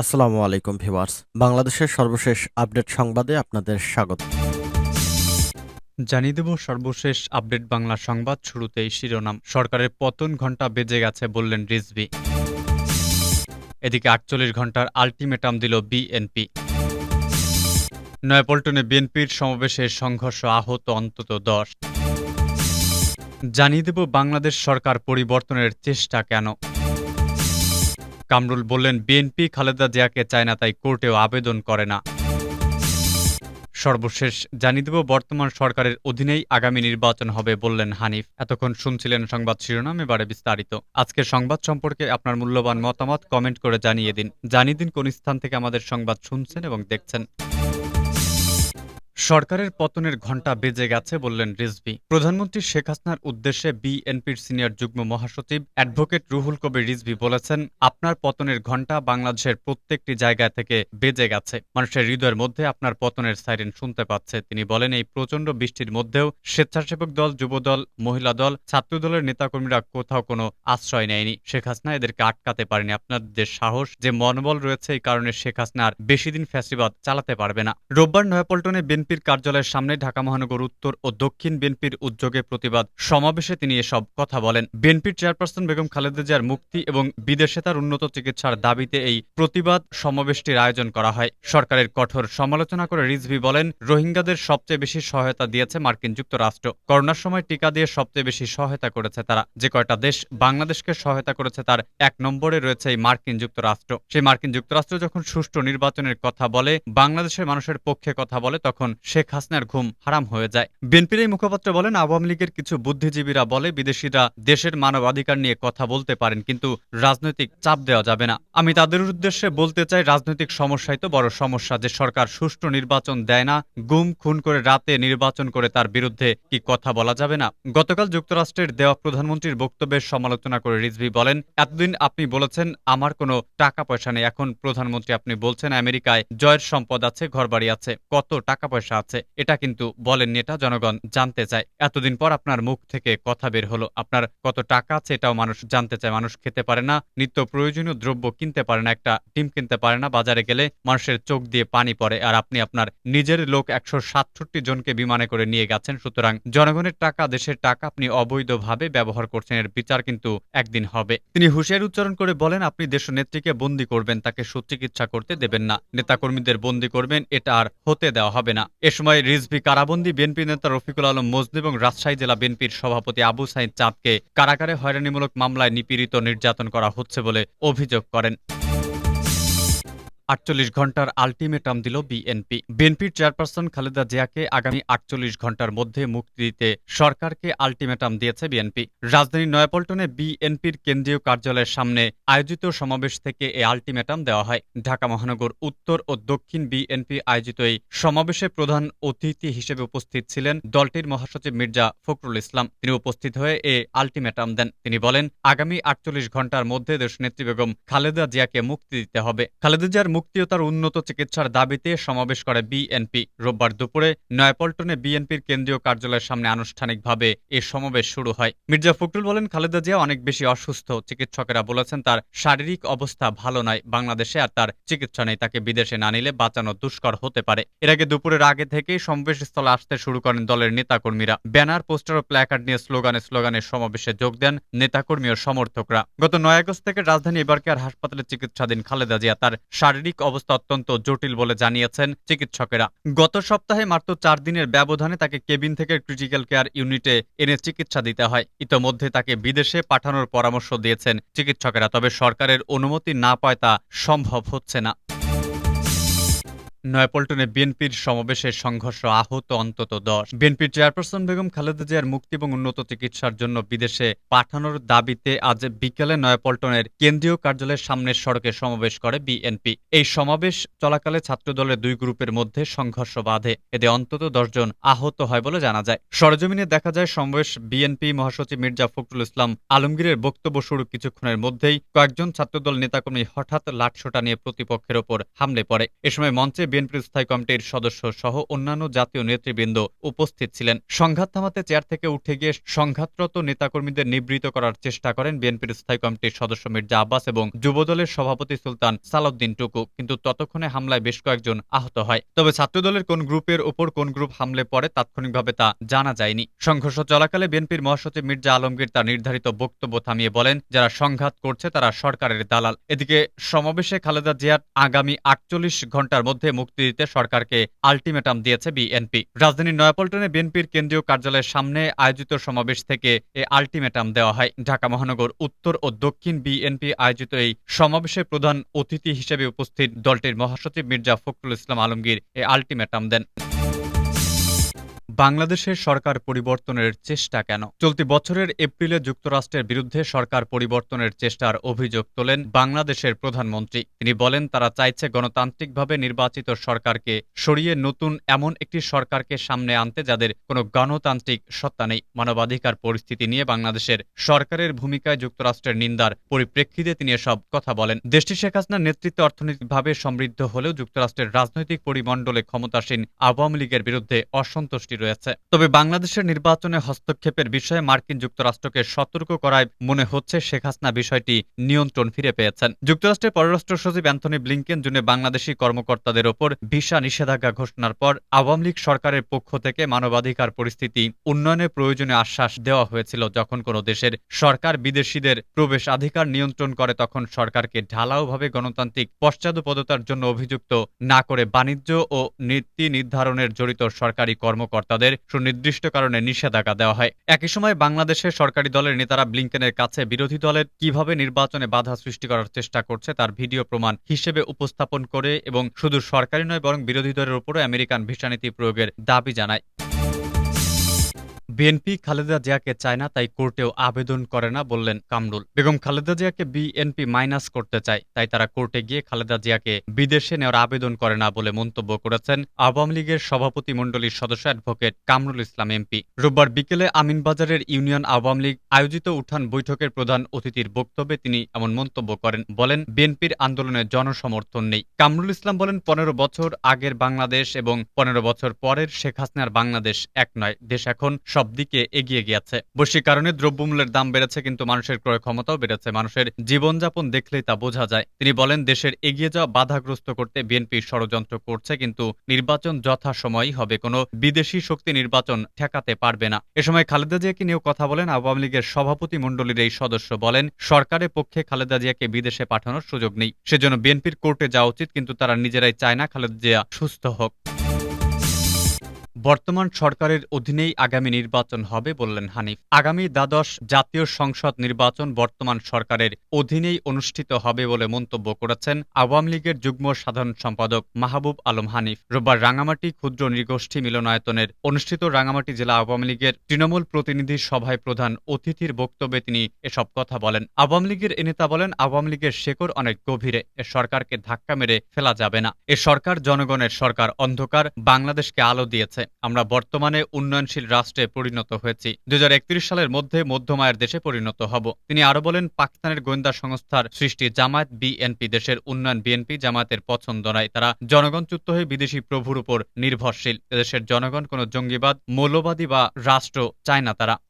আসসালামু আলাইকুম ভিউয়ার্স। বাংলাদেশের সর্বশেষ আপডেট সংবাদে আপনাদের স্বাগত। জানিয়ে দেব, সর্বশেষ আপডেট বাংলা সংবাদ শুরুতেই শিরোনাম। সরকারের পতন ঘণ্টা বেজে গেছে বললেন রিজভি। এদিকে আটচল্লিশ ঘণ্টার আলটিমেটাম দিল বিএনপি। নয়াপল্টনে বিএনপির সমাবেশে সংঘর্ষ আহত অন্তত দশ। জানিয়ে দেব, বাংলাদেশ সরকার পরিবর্তনের চেষ্টা কেন? কামরুল বললেন, বিএনপি খালেদা জিয়াকে চায় না, তাই কোর্টেও আবেদন করে না। সর্বশেষ জানিয়ে দেব, বর্তমান সরকারের অধীনেই আগামী নির্বাচন হবে বললেন হানিফ। এতক্ষণ শুনছিলেন সংবাদ শিরোনাম, এবারে বিস্তারিত। আজকের সংবাদ সম্পর্কে আপনার মূল্যবান মতামত কমেন্ট করে জানিয়ে দিন। জানিয়ে দিন কোন স্থান থেকে আমাদের সংবাদ শুনছেন এবং দেখছেন। সরকারের পতনের ঘণ্টা বেজে গেছে বললেন রিজভি। প্রধানমন্ত্রী শেখ হাসিনার উদ্দেশ্যে বিএনপির সিনিয়র যুগ্ম মহাসচিব অ্যাডভোকেট রুহুল কবির রিজভি বলেছেন, আপনার পতনের ঘণ্টা বাংলাদেশের প্রত্যেকটি জায়গা থেকে বেজে গেছে। মানুষের হৃদয়ের মধ্যে আপনার পতনের সাইরেন শুনতে পাচ্ছে। তিনি বলেন, এই প্রচণ্ড বৃষ্টির মধ্যেও স্বেচ্ছাসেবক দল, যুবদল, মহিলা দল ছাত্র দলের নেতাকর্মীরা কোথাও কোনো আশ্রয় নেয়নি। শেখ হাসিনা এদেরকে আটকাতে পারেনি। আপনার যে সাহস, যে মনোবল রয়েছে, এই কারণে শেখ হাসিনার বেশি দিন ফ্যাসিবাদ চালাতে পারবে না। রোববার নয়াপল্টনে বিএনপির কার্যালয়ের সামনে ঢাকা মহানগর উত্তর ও দক্ষিণ বিএনপির উদ্যোগে প্রতিবাদ সমাবেশে তিনি এসব কথা বলেন। বিএনপির চেয়ারপারসন বেগম খালেদা জিয়ার মুক্তি এবং বিদেশে তার উন্নত চিকিৎসার দাবিতে এই প্রতিবাদ সমাবেশটির আয়োজন করা হয়। সরকারের কঠোর সমালোচনা করে রিজভি বলেন, রোহিঙ্গাদের সবচেয়ে বেশি সহায়তা দিয়েছে মার্কিন যুক্তরাষ্ট্র। করোনার সময় টিকা দিয়ে সবচেয়ে বেশি সহায়তা করেছে তারা। যে কয়টা দেশ বাংলাদেশকে সহায়তা করেছে তার এক নম্বরে রয়েছে এই মার্কিন যুক্তরাষ্ট্র। সেই মার্কিন যুক্তরাষ্ট্র যখন সুষ্ঠু নির্বাচনের কথা বলে, বাংলাদেশের মানুষের পক্ষে কথা বলে, তখন শেখ হাসিনার ঘুম হারাম হয়ে যায়। বিএনপির এই মুখপাত্র বলেন, আওয়ামী লীগের কিছু বুদ্ধিজীবীরা বলে, বিদেশিরা দেশের মানবাধিকার নিয়ে কথা বলতে পারেন, কিন্তু রাজনৈতিক চাপ দেওয়া যাবে না। আমি তাদের উদ্দেশ্যে বলতে চাই, রাজনৈতিক সমস্যাই তো বড় সমস্যা যে সরকার সুষ্ঠু নির্বাচন দেয় না, গুম, খুন করে রাতে নির্বাচন করে তার বিরুদ্ধে কি কথা বলা যাবে না? গতকাল যুক্তরাষ্ট্রের দেওয়া প্রধানমন্ত্রীর বক্তব্যের সমালোচনা করে রিজভি বলেন, এতদিন আপনি বলেছেন আমার কোনো টাকা পয়সা নেই, এখন প্রধানমন্ত্রী আপনি বলছেন, আমেরিকায় জয়ের সম্পদ আছে, ঘরবাড়ি আছে, কত টাকা পয়সা আছে, এটা কিন্তু বলেন এটা জনগণ জানতে চায়। এতদিন পর আপনার মুখ থেকে কথা বের হলো, আপনার কত টাকা আছে এটাও মানুষ জানতে চায়, মানুষ খেতে পারে না, নিত্য প্রয়োজনীয় দ্রব্য কিনতে পারে না, একটা ডিম কিনতে পারে না, বাজারে গেলে মানুষের চোখ দিয়ে পানি পড়ে, আর আপনি আপনার নিজের লোক একশো সাতষট্টি জনকে বিমানে করে নিয়ে গেছেন, সুতরাং জনগণের টাকা, দেশের টাকা আপনি অবৈধভাবে ব্যবহার করছেন, এর বিচার কিন্তু একদিন হবে। তিনি হুঁশিয়ারি উচ্চারণ করে বলেন, আপনি দেশ নেত্রীকে বন্দী করবেন, তাকে সুচিকিৎসা করতে দেবেন না, নেতাকর্মীদের বন্দী করবেন, এটা আর হতে দেওয়া হবে না। এ সময় রিজভি কারাবন্দী বিএনপি নেতা রফিকুল আলম মজনু এবং রাজশাহী জেলা বিএনপির সভাপতি আবু সাইদ চাঁদকে কারাগারে হয়রানিমূলক মামলায় নিপীড়িত নির্যাতন করা হচ্ছে বলে অভিযোগ করেন। আটচল্লিশ ঘণ্টার আলটিমেটাম দিল বিএনপি। বিএনপির চেয়ারপারসন খালেদা জিয়াকে আগামী আটচল্লিশ ঘণ্টার মধ্যে মুক্তি দিতে সরকারকে আলটিমেটাম দিয়েছে বিএনপি। রাজধানীর নয়াপল্টনে বিএনপির কেন্দ্রীয় কার্যালয়ের সামনে আয়োজিত সমাবেশ থেকে এই আলটিমেটাম দেওয়া হয়। ঢাকা মহানগর উত্তর ও দক্ষিণ বিএনপি আয়োজিত এই সমাবেশে প্রধান অতিথি হিসেবে উপস্থিত ছিলেন দলটির মহাসচিব মির্জা ফখরুল ইসলাম। তিনি উপস্থিত হয়ে এ আলটিমেটাম দেন। তিনি বলেন, আগামী আটচল্লিশ ঘণ্টার মধ্যে দেশনেত্রী বেগম খালেদা জিয়াকে মুক্তি দিতে হবে। খালেদা জিয়ার মুক্তি ও তার উন্নত চিকিৎসার দাবিতে সমাবেশ করে বিএনপি। রোববার দুপুরে নয়াপল্টনে বিএনপির কেন্দ্রীয় কার্যালয়ের সামনে আনুষ্ঠানিকভাবে এ সমাবেশ শুরু হয়। মির্জা ফখরুল বলেন, খালেদা জিয়া অনেক বেশি অসুস্থ, চিকিৎসকেরা বলেছেন তার শারীরিক অবস্থা ভালো নয় বাংলাদেশে আর তার চিকিৎসা নেই, তাকে বিদেশে না নিলে বাঁচানো দুষ্কর হতে পারে। এর আগে দুপুরের আগে থেকেই সমাবেশ স্থলে আসতে শুরু করেন দলের নেতাকর্মীরা। ব্যানার, পোস্টার ও প্ল্যাকার্ড নিয়ে স্লোগানে স্লোগানে সমাবেশে যোগ দেন নেতাকর্মী ও সমর্থকরা। গত নয় আগস্ট থেকে রাজধানী এবারকার হাসপাতালে চিকিৎসাধীন খালেদা জিয়া তার শারীরিক অবস্থা অত্যন্ত জটিল বলে জানিয়েছেন চিকিৎসকেরা। গত সপ্তাহে মাত্র চার দিনের ব্যবধানে তাকে কেবিন থেকে ক্রিটিক্যাল কেয়ার ইউনিটে এনে চিকিৎসা দিতে হয়। ইতোমধ্যে তাকে বিদেশে পাঠানোর পরামর্শ দিয়েছেন চিকিৎসকেরা, তবে সরকারের অনুমতি না পায় তা সম্ভব হচ্ছে না। নয়াপল্টনে বিএনপির সমাবেশে সংঘর্ষ আহত অন্তত দশ। বিএনপির চেয়ারপারসন বেগম খালেদা জিয়ার মুক্তি এবং উন্নত চিকিৎসার জন্য বিদেশে পাঠানোর দাবিতে আজ বিকেলে নয়াপল্টনের কেন্দ্রীয় কার্যালয়ের সামনের সড়কে সমাবেশ করে বিএনপি। এই সমাবেশ চলাকালে ছাত্রদলের দুই গ্রুপের মধ্যে সংঘর্ষ বাধে। এতে অন্তত দশজন আহত হয় বলে জানা যায়। সরজমিনে দেখা যায়, সমাবেশ বিএনপি মহাসচিব মির্জা ফখরুল ইসলাম আলমগীরের বক্তব্য শুরু কিছুক্ষণের মধ্যেই কয়েকজন ছাত্রদল নেতাকর্মী হঠাৎ লাঠসোটা নিয়ে প্রতিপক্ষের ওপর হামলে পড়ে। এ সময় মঞ্চে বিএনপির স্থায়ী কমিটির সদস্য সহ অন্যান্য জাতীয় নেতৃবৃন্দ উপস্থিত ছিলেন। সংঘাত থামাতে চেয়ার থেকে উঠে গিয়ে সংঘাতরত নেতাকর্মীদের নিবৃত করার চেষ্টা করেন বিএনপির স্থায়ী কমিটির সদস্য মির্জা আব্বাস এবং যুবদলের সভাপতি সুলতান সালাউদ্দিন টুকু। কিন্তু ততক্ষণে হামলায় বেশ কয়েকজন আহত হয়। তবে ছাত্রদলের কোন গ্রুপের ওপর কোন গ্রুপ হামলে পড়ে তাৎক্ষণিকভাবে তা জানা যায়নি। সংঘর্ষ চলাকালে বিএনপির মহাসচিব মির্জা আলমগীর তার নির্ধারিত বক্তব্য থামিয়ে বলেন, যারা সংঘাত করছে তারা সরকারের দালাল। এদিকে সমাবেশে খালেদা জিয়ার আগামী আটচল্লিশ ঘণ্টার মধ্যে মুক্তি দিতে সরকারকে আলটিমেটাম দিয়েছে বিএনপি। রাজধানীর নয়াপল্টনে বিএনপির কেন্দ্রীয় কার্যালয়ের সামনে আয়োজিত সমাবেশ থেকে এ আলটিমেটাম দেওয়া হয়। ঢাকা মহানগর উত্তর ও দক্ষিণ বিএনপি আয়োজিত এই সমাবেশে প্রধান অতিথি হিসেবে উপস্থিত দলটির মহাসচিব মির্জা ফখরুল ইসলাম আলমগীর এ আলটিমেটাম দেন। বাংলাদেশের সরকার পরিবর্তনের চেষ্টা কেন? চলতি বছরের এপ্রিলে যুক্তরাষ্ট্রের বিরুদ্ধে সরকার পরিবর্তনের চেষ্টার অভিযোগ তোলেন বাংলাদেশের প্রধানমন্ত্রী। তিনি বলেন, তারা চাইছে গণতান্ত্রিকভাবে নির্বাচিত সরকারকে সরিয়ে নতুন এমন একটি সরকারকে সামনে আনতে যাদের কোনো গণতান্ত্রিক সত্তা নেই। মানবাধিকার পরিস্থিতি নিয়ে বাংলাদেশের সরকারের ভূমিকায় যুক্তরাষ্ট্রের নিন্দার পরিপ্রেক্ষিতে তিনি এসব কথা বলেন। দেশটি শেখ হাসিনার নেতৃত্বে অর্থনৈতিকভাবে সমৃদ্ধ হলেও যুক্তরাষ্ট্রের রাজনৈতিক পরিমণ্ডলে ক্ষমতাসীন আওয়ামী লীগের বিরুদ্ধে অসন্তুষ্টি রয়েছে তবে বাংলাদেশের নির্বাচনে হস্তক্ষেপের বিষয়ে মার্কিন যুক্তরাষ্ট্রকে সতর্ক করায় মনে হচ্ছে শেখ হাসিনা বিষয়টি নিয়ন্ত্রণ ফিরে পেয়েছেন। যুক্তরাষ্ট্রের পররাষ্ট্র সচিব অ্যান্থনি ব্লিংকেন জুনে বাংলাদেশি কর্মকর্তাদের ওপর ভিসা নিষেধাজ্ঞা ঘোষণার পর আওয়ামী লীগ সরকারের পক্ষ থেকে মানবাধিকার পরিস্থিতি উন্নয়নের প্রয়োজনে আশ্বাস দেওয়া হয়েছিল। যখন কোনো দেশের সরকার বিদেশিদের প্রবেশ প্রবেশাধিকার নিয়ন্ত্রণ করে, তখন সরকারকে ঢালাওভাবে গণতান্ত্রিক পশ্চাদপদতার জন্য অভিযুক্ত না করে বাণিজ্য ও নীতি নির্ধারণের জড়িত সরকারি কর্মকর্তাদের সুনির্দিষ্ট কারণে নিষেধাজ্ঞা দেওয়া হয়। একই সময় বাংলাদেশের সরকারি দলের নেতারা ব্লিংকেনের কাছে বিরোধী দলের কীভাবে নির্বাচনে বাধা সৃষ্টি করার চেষ্টা করছে তার ভিডিও প্রমাণ হিসেবে উপস্থাপন করে এবং শুধু সরকারি নয়, বরং বিরোধী দলের উপরও আমেরিকান ভিসানীতি প্রয়োগের দাবি জানায়। বিএনপি খালেদা জিয়াকে চায় না, তাই কোর্টেও আবেদন করে না বললেন কামরুল। বেগম খালেদা জিয়াকে বিএনপি মাইনাস করতে চায়, তাই তারা কোর্টে গিয়ে খালেদা জিয়াকে বিদেশে নেওয়ার আবেদন করে না বলে মন্তব্য করেছেন আওয়ামী লীগের সভাপতি মণ্ডলীর সদস্য অ্যাডভোকেট কামরুল ইসলাম এমপি। রোববার বিকেলে আমিনবাজারের ইউনিয়ন আওয়ামী লীগ আয়োজিত উঠান বৈঠকের প্রধান অতিথির বক্তব্যে তিনি এমন মন্তব্য করেন, বলেন, বিএনপির আন্দোলনে জনসমর্থন নেই। কামরুল ইসলাম বলেন, পনেরো বছর আগের বাংলাদেশ এবং পনেরো বছর পরের শেখ হাসিনার বাংলাদেশ এক নয়। দেশ এখন সব দিকে এগিয়ে গিয়েছে। বৈশ্বিক কারণে দ্রব্যমূল্যের দাম বেড়েছে, কিন্তু মানুষের ক্রয় ক্ষমতাও বেড়েছে। মানুষের জীবনযাপন দেখলেই তা বোঝা যায়। তিনি বলেন, দেশের এগিয়ে যাওয়া বাধাগ্রস্ত করতে বিএনপি ষড়যন্ত্র করছে, কিন্তু নির্বাচন যথাসময়ই হবে। কোনো বিদেশি শক্তি নির্বাচন ঠেকাতে পারবে না। এ সময় খালেদা জিয়াকে নিয়েও কথা বলেন আওয়ামী লীগের সভাপতি মণ্ডলীর এই সদস্য। বলেন, সরকারের পক্ষে খালেদা জিয়াকে বিদেশে পাঠানোর সুযোগ নেই। সেজন্য বিএনপির কোর্টে যাওয়া উচিত, কিন্তু তারা নিজেরাই চায় না খালেদা জিয়া সুস্থ হোক। বর্তমান সরকারের অধীনেই আগামী নির্বাচন হবে বললেন হানিফ। আগামী দ্বাদশ জাতীয় সংসদ নির্বাচন বর্তমান সরকারের অধীনেই অনুষ্ঠিত হবে বলে মন্তব্য করেছেন আওয়ামী লীগের যুগ্ম সাধারণ সম্পাদক মাহবুব আলম হানিফ। রোববার রাঙামাটি ক্ষুদ্র নৃগোষ্ঠী মিলনায়তনের অনুষ্ঠিত রাঙামাটি জেলা আওয়ামী লীগের তৃণমূল প্রতিনিধি সভায় প্রধান অতিথির বক্তব্যে তিনি এসব কথা বলেন। আওয়ামী লীগের এ নেতা বলেন, আওয়ামী লীগের শেকড় অনেক গভীরে, এ সরকারকে ধাক্কা মেরে ফেলা যাবে না। এ সরকার জনগণের সরকার অন্ধকার, বাংলাদেশকে আলো দিয়েছে। আমরা বর্তমানে উন্নয়নশীল রাষ্ট্রে পরিণত হয়েছি। দু হাজার একত্রিশ সালের মধ্যে মধ্যমায়ের দেশে পরিণত হব। তিনি আরও বলেন, পাকিস্তানের গোয়েন্দা সংস্থার সৃষ্টি জামায়াত বিএনপি দেশের উন্নয়ন বিএনপি জামায়াতের পছন্দ নয়। তারা জনগণচ্যুত হয়ে বিদেশি প্রভুর উপর নির্ভরশীল। দেশের জনগণ কোনো জঙ্গিবাদ, মৌলবাদী বা রাষ্ট্র চায় না তারা।